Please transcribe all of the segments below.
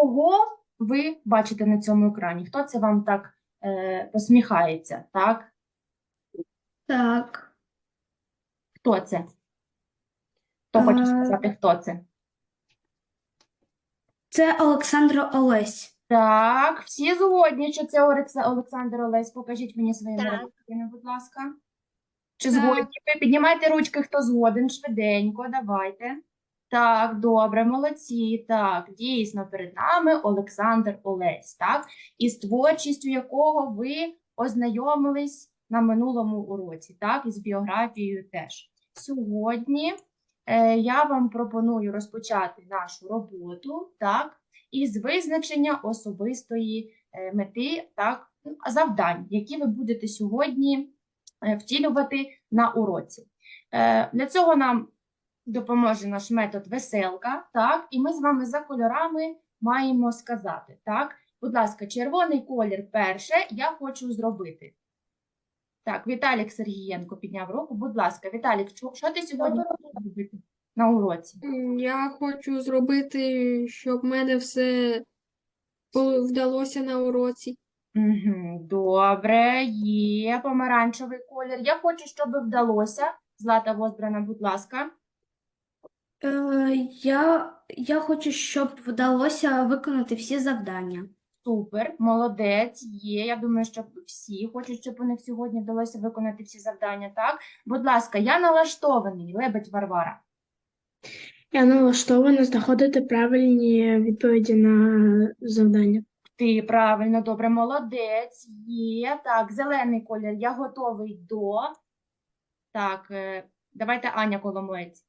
Кого ви бачите на цьому екрані? Хто це вам так е, посміхається? Так? Так. Хто це? Хто хоче Е, сказати, хто це? Це Олександр Олесь. Так, всі згодні, що це Орекс- Олександр Олесь. Покажіть мені своїми Так. будь ласка. Чи Так. згодні ви? Піднімайте ручки, хто згоден, швиденько, давайте. Так, добре, молодці. Так, дійсно, перед нами Олександр Олесь, так? Із творчістю якого ви ознайомились на минулому уроці, так? І з біографією теж. Сьогодні е, я вам пропоную розпочати нашу роботу, так? із визначення особистої е, мети, так, завдань, які ви будете сьогодні е, втілювати на уроці. Е, Для цього нам допоможе наш метод веселка, так, і ми з вами за кольорами маємо сказати, так, будь ласка, червоний колір перше я хочу зробити. Так, Віталік Сергієнко підняв руку. Будь ласка, Віталік, що, ти сьогодні хочеш зробити на уроці? Я хочу зробити, щоб в мене все вдалося на уроці. Угу, добре, є помаранчевий колір. Я хочу, щоб вдалося. Злата Возбрана, будь ласка. Е, я, я хочу, щоб вдалося виконати всі завдання. Супер, молодець, є. Я думаю, що всі хочуть, щоб у них сьогодні вдалося виконати всі завдання. Так, будь ласка, я налаштований, лебедь Варвара. Я налаштована знаходити правильні відповіді на завдання. Ти правильно, добре, молодець, є. Так, зелений колір, я готовий до. Так, е, давайте Аня Коломоєць.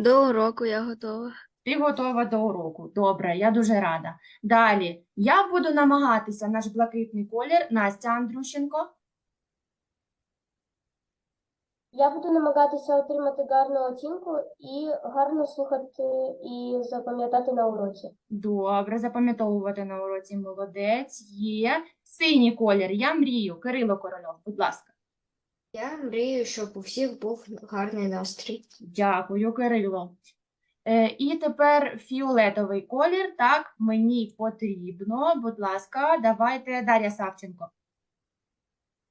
До уроку я готова. Ти готова до уроку. Добре, я дуже рада. Далі. Я буду намагатися наш блакитний колір. Настя Андрющенко. Я буду намагатися отримати гарну оцінку і гарно слухати і запам'ятати на уроці. Добре, запам'ятовувати на уроці. Молодець. Є. Синій колір. Я мрію. Кирило Корольов, будь ласка. Я мрію, щоб у всіх був гарний настрій. Дякую, Кирило. Е, і тепер фіолетовий колір. Так, мені потрібно. Будь ласка, давайте Дар'я Савченко.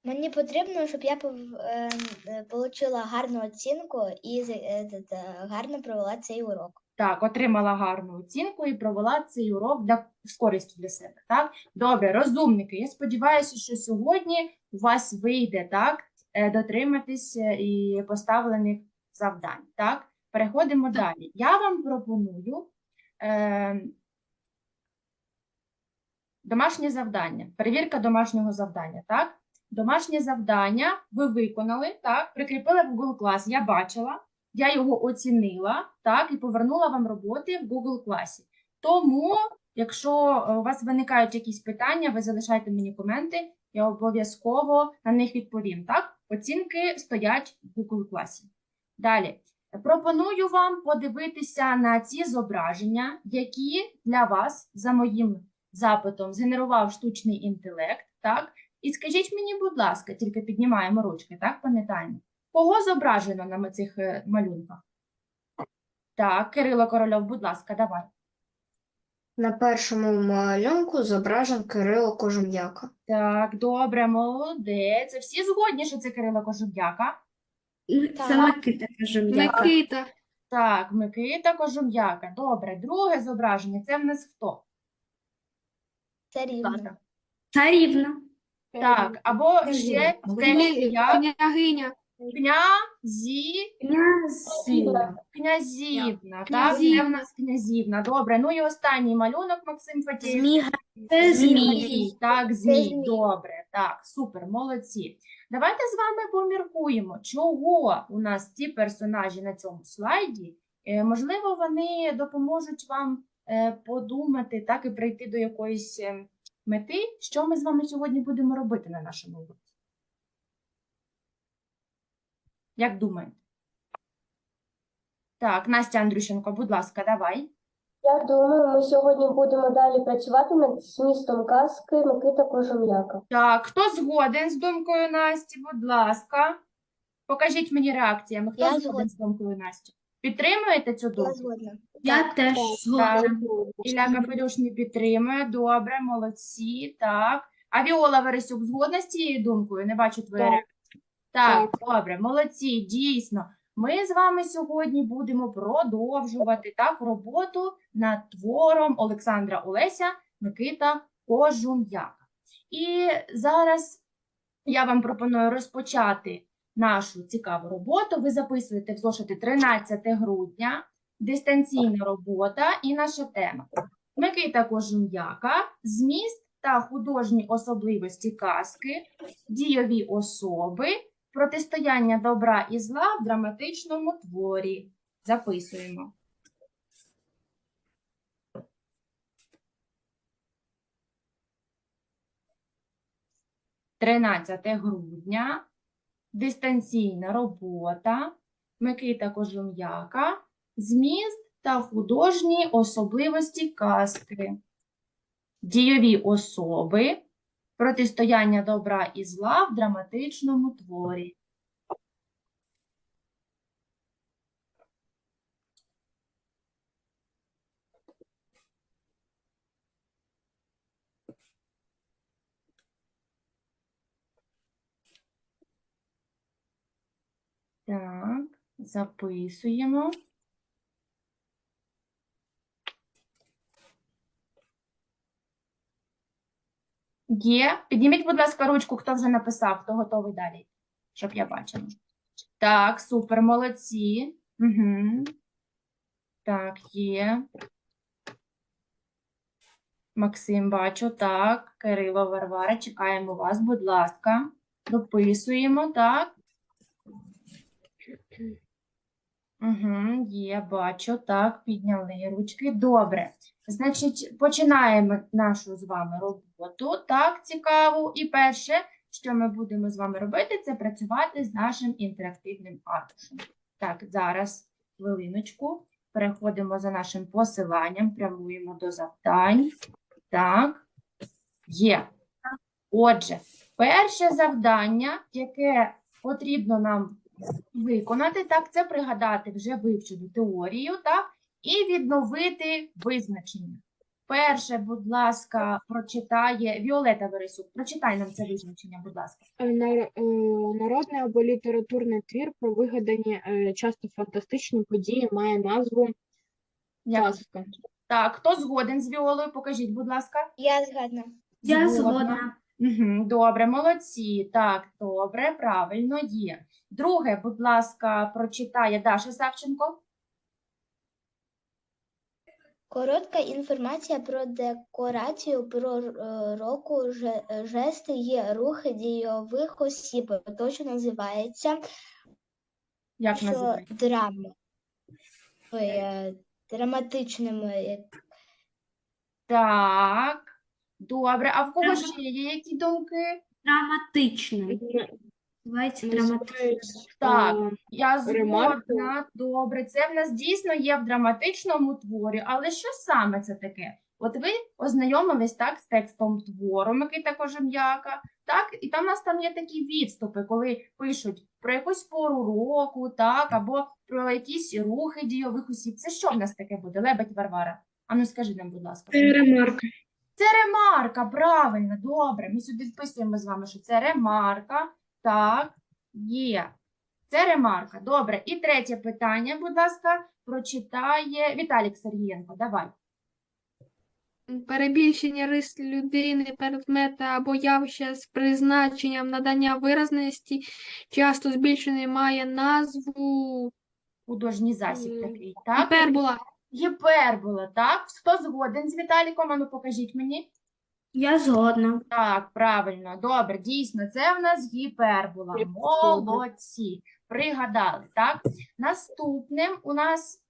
Мені потрібно, щоб я пов- е, е, отримала гарну оцінку і е, т- гарно провела цей урок. Так, отримала гарну оцінку і провела цей урок для, з користю для себе. Так? Добре, розумники. Я сподіваюся, що сьогодні у вас вийде так, е, дотриматись е, і поставлених завдань. Так? Переходимо далі. Я вам пропоную е, домашнє завдання, перевірка домашнього завдання. Так? Домашнє завдання ви виконали, так? Прикріпили в Google клас, я бачила я його оцінила, так, і повернула вам роботи в Google класі. Тому, якщо е, у вас виникають якісь питання, ви залишайте мені коменти, я обов'язково на них відповім. Так, оцінки стоять в Google класі. Далі. Пропоную вам подивитися на ці зображення, які для вас, за моїм запитом, згенерував штучний інтелект. Так, і скажіть мені, будь ласка, тільки піднімаємо ручки, так, пам'ятаємо. Кого зображено на цих е, малюнках? Так, Кирило Корольов, будь ласка, давай. На першому малюнку зображен Кирило Кожум'яка. Так, добре, молодець. Всі згодні, що це Кирило Кожум'яка? Це Микита Кожум'яка. Микита. Так, Микита Кожум'яка. Добре, друге зображення. Це в нас хто? Ласка. Царівна. Так, або ще це Княгиня. Князі... Князівна. князівна. Так, Князівна. в нас князівна. Добре, ну і останній малюнок, Максим Фатєєв. Зміга. Це Змій, так, змій, добре, так, супер, молодці. Давайте з вами поміркуємо, чого у нас ці персонажі на цьому слайді. Е, Можливо, вони допоможуть вам е, подумати, так і прийти до якоїсь е, мети, що ми з вами сьогодні будемо робити на нашому уроці. Як думаєте? Так, Настя Андрющенко, будь ласка, давай. Я думаю, ми сьогодні будемо далі працювати над змістом казки Микита Кожум'яка. Так, хто згоден з думкою Насті, будь ласка. Покажіть мені реакціями. Хто Я згоден згодна. з думкою Насті? Підтримуєте цю Я думку? згодна. Я теж Так. згодна. Ілля Капелюш не підтримує. Добре, молодці. Так. А Віола Вересюк згодна з цією думкою? Не бачу твоєї Так. реакції. Так, Так. добре, молодці, дійсно. Ми з вами сьогодні будемо продовжувати так роботу над твором Олександра Олеся Микита Кожум'яка. І зараз я вам пропоную розпочати нашу цікаву роботу. Ви записуєте в зошити 13 грудня, дистанційна робота і наша тема. Микита Кожум'яка, зміст та художні особливості казки, дійові особи, протистояння добра і зла в драматичному творі. Записуємо. Тринадцяте грудня, дистанційна робота, Микита Кожум'яка, зміст та художні особливості казки, дійові особи, протистояння добра і зла в драматичному творі. Так, записуємо. Є. Підніміть, будь ласка, ручку, хто вже написав, хто готовий далі, щоб я бачила. Так, супер, молодці. Угу. Так, є. Максим, бачу, так. Кирило Варвара, чекаємо вас, будь ласка. Дописуємо, так. Угу, є, бачу, так, підняли ручки. Добре. Значить, починаємо нашу з вами роботу, так, цікаву. І перше, що ми будемо з вами робити, це працювати з нашим інтерактивним аркушем. Так, зараз, хвилиночку, переходимо за нашим посиланням, прямуємо до завдань. Так, є. Отже, перше завдання, яке потрібно нам виконати, так, це пригадати вже вивчену теорію, так, і відновити визначення. Перше, будь ласка, прочитає Віолета Вересюк. Прочитай нам це визначення, будь ласка. Е, е, Народний або літературний твір про вигадані е, часто фантастичні події має назву казка. Так, хто згоден з Віолою? Покажіть, будь ласка. Я згодна. Я згодна. Угу, добре, молодці. Так, добре, правильно є. Друге, будь ласка, прочитає Даша Савченко. Коротка інформація про декорацію пророку, же- жести є рухи дійових осіб. Точно називається Як що називається? драма. Е, драматичним е, Так, добре. А в кого ще є які думки? Драматичний. Називається драматичний. Так, Е, Я Ремарка? згодна. Добре, це в нас дійсно є в драматичному творі, але що саме це таке? От ви ознайомились так з текстом твору Микита Кожем'яка, так, і там у нас там є такі відступи, коли пишуть про якусь пору року, так, або про якісь рухи дійових осіб. Це що в нас таке буде? Лебедь Варвара. Ану, скажи нам, будь ласка. Це ремарка. Це ремарка, правильно, добре. Ми сюди вписуємо з вами, що це ремарка. Так, є. Це ремарка. Добре. І третє питання, будь ласка, прочитає Віталік Сергієнко. Давай. Перебільшення рис людини, предмета або явища з призначенням надання виразності часто збільшений має назву Художній засіб такий. Так? гіпербола. Гіпербола, так? Хто згоден з Віталіком? Ану, покажіть мені. Я згодна. Так, правильно, добре, дійсно, це в нас гіпербола. Молодці. Пригадали, так? Наступним у нас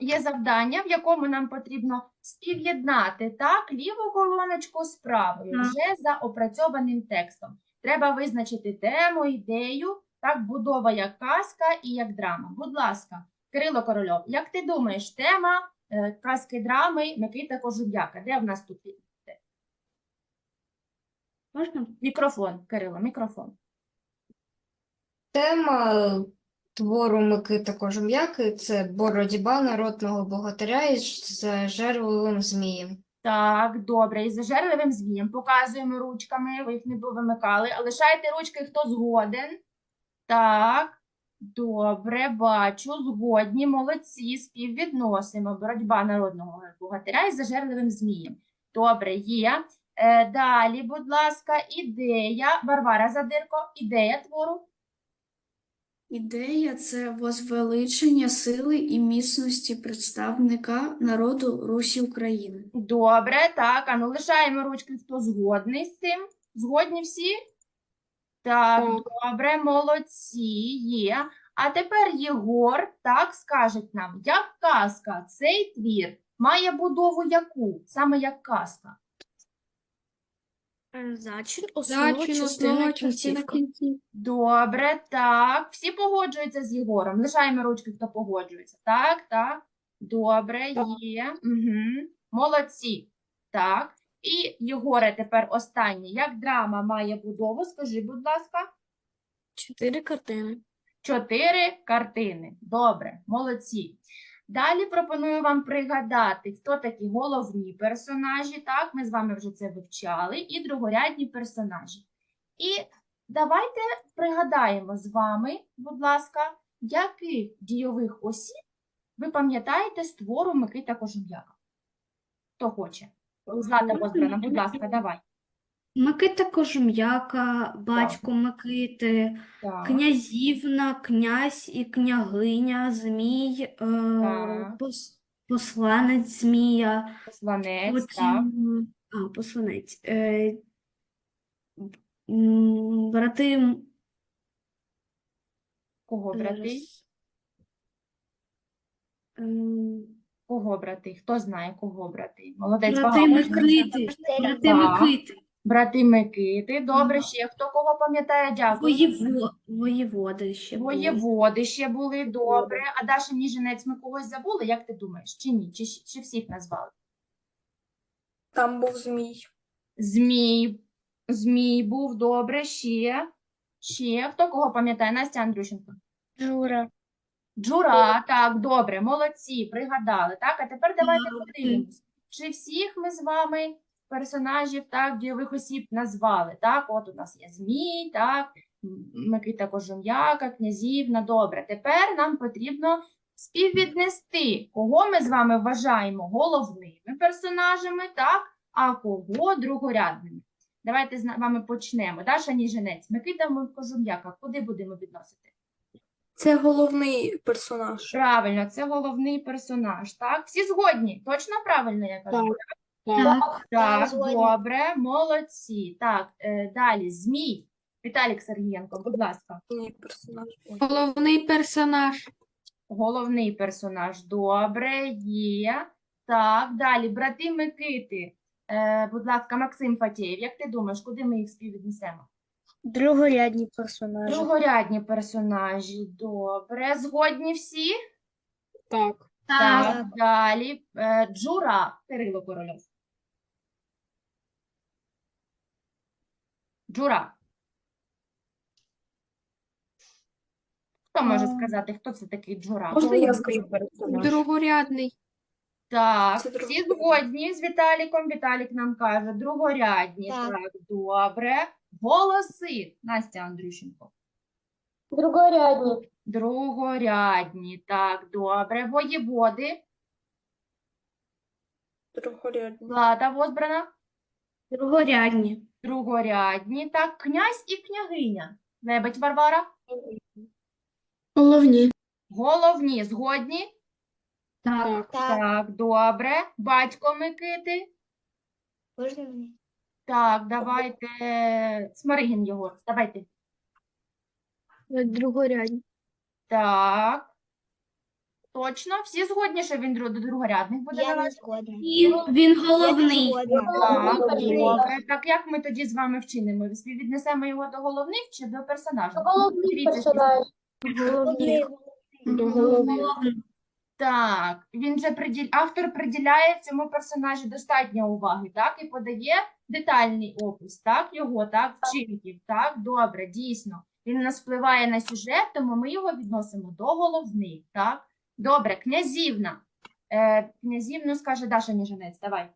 є завдання, в якому нам потрібно спів'єднати так, ліву колоночку з правою, Так. вже за опрацьованим текстом. Треба визначити тему, ідею, так, будова як казка і як драма. Будь ласка, Кирило Корольов, як ти думаєш, тема е, казки драми Микита Кожуб'яка? Де в нас тут Можна? мікрофон, Кирило, мікрофон. Тема твору Микита Кожум'яки це боротьба народного богатиря із зажерливим змієм. Так, добре. І зажерливим звієм показуємо ручками, ви їх не повимикали. А Лишайте ручки, хто згоден. Так, добре, бачу, згодні, молодці, співвідносимо. Боротьба народного богатиря із зажерливим змієм. Добре, є. Е, далі, будь ласка, ідея. Варвара Задирко, ідея твору. Ідея це возвеличення сили і міцності представника народу Русі України. Добре, так, а ну лишаємо ручки, хто згодний з цим. Згодні всі? Так, добре, молодці, є. А тепер Єгор так скаже нам, як казка, цей твір має будову яку? Саме як казка. Зачин, Зачин, основа, частина, кінцівка. Добре, так. Всі погоджуються з Єгором. Лишаємо ручки, хто погоджується. Так, так. Добре, Так. є. Угу. Молодці. Так. І Єгоре, тепер останнє. Як драма має будову? Скажи, будь ласка. Чотири картини. Чотири картини. Добре, молодці. Далі пропоную вам пригадати, хто такі головні персонажі. Так, ми з вами вже це вивчали, і другорядні персонажі. І давайте пригадаємо з вами, будь ласка, яких дійових осіб ви пам'ятаєте з твору Микита Кожум'яка? Хто хоче? Злата Возбрана, будь ласка, давай. Микита Кожум'яка, батько Микити, Так, князівна, князь і княгиня, змій, е, Так. пос- посланець змія, посланець, так. потім, а, посланець, е, м, брати, м, Кого брати? ем, Кого брати? Хто знає, кого брати? Молодець, брати багато. Микити, брати Так. Микити, Брати Микити. Добре, Ага. ще хто кого пам'ятає? Дякую. воєво, воєводи ще були. Воєводи ще були, добре. А Даша Ніжинець ми когось забули, як ти думаєш? Чи ні? Чи, чи всіх назвали? Там був змій. Змій. Змій був, добре, ще. Ще. Хто кого пам'ятає? Настя Андрющенко. Жура. Джура, так, добре, молодці, пригадали. Так, а тепер давайте подивимось. Чи всіх ми з вами персонажів, так, дійових осіб назвали? Так, от у нас є Змій, так, Микита Кожум'яка, Князівна. Добре, тепер нам потрібно співвіднести, кого ми з вами вважаємо головними персонажами, так, а кого другорядними. Давайте з вами почнемо. Даша Ніжинець, Микита Кожум'яка, куди будемо відносити? Це головний персонаж. Правильно, це головний персонаж, так? Всі згодні? Точно правильно я кажу? Так. Так. Так, Так, добре, молодці. Так, е, далі, Змій. Віталік Сергієнко, будь ласка. Головний персонаж. Головний персонаж. Головний персонаж, добре, є. Так, далі, брати Микити. Е, будь ласка, Максим Фатєєв, як ти думаєш, куди ми їх співвіднесемо? Другорядні персонажі. Другорядні персонажі, добре. Згодні всі? Так. так, Так, далі. Е, Джура, Кирило Корольов. Джура. Хто може сказати, хто це такий Джура? Можна я скажу персонаж? Другорядний. Так, Це всі другорядний. згодні з Віталіком. Віталік нам каже, другорядні. Так. Так, добре. Голоси, Настя Андрющенко. Другорядні. Другорядні, так, добре. Воєводи, Другорядний. Злата Возбрана. другорядні. Другорядні, так, князь і княгиня. Лебедь Варвара. Головні. Головні, згодні? Так, Так, Так, добре. Батько Микити. можна мені? Так, давайте. Смаригін Єгор, давайте. Другорядні. Так. Точно, всі згодні, що він до другорядних буде Я не належати? згодна. він, він головний. Так, добре. Так як ми тоді з вами вчинимо? Співвіднесемо його до головних чи до персонажів? Головний персонаж. До голови. Так, він же приділ... автор приділяє цьому персонажу достатньо уваги, так, і подає детальний опис, так, його, так, вчинків, так, добре, дійсно. Він нас впливає на сюжет, тому ми його відносимо до головних, так? Добре, князівна. Е, князівну скаже Даша Ніжинець, давай.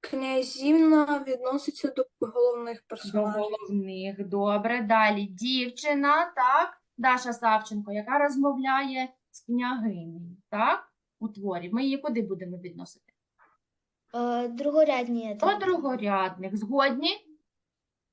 Князівна відноситься до головних До персонажів. головних, добре. Далі дівчина, так? Даша Савченко, яка розмовляє з княгинею, так? У творі. Ми її куди будемо відносити? Е, Другорядні. До другорядних. Згодні?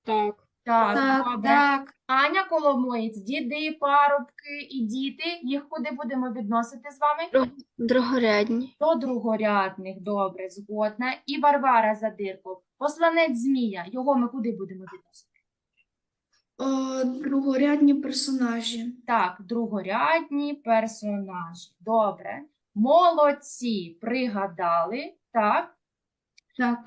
Так. Так, Так, добре. Так, Аня Коломоєць, діди, парубки і діти. Їх куди будемо відносити з вами? Другорядні. До другорядних, добре, згодна. І Варвара Задирко, посланець Змія. Його ми куди будемо відносити? Е, Другорядні персонажі. Так, другорядні персонажі. Добре. Молодці, пригадали. Так. Так.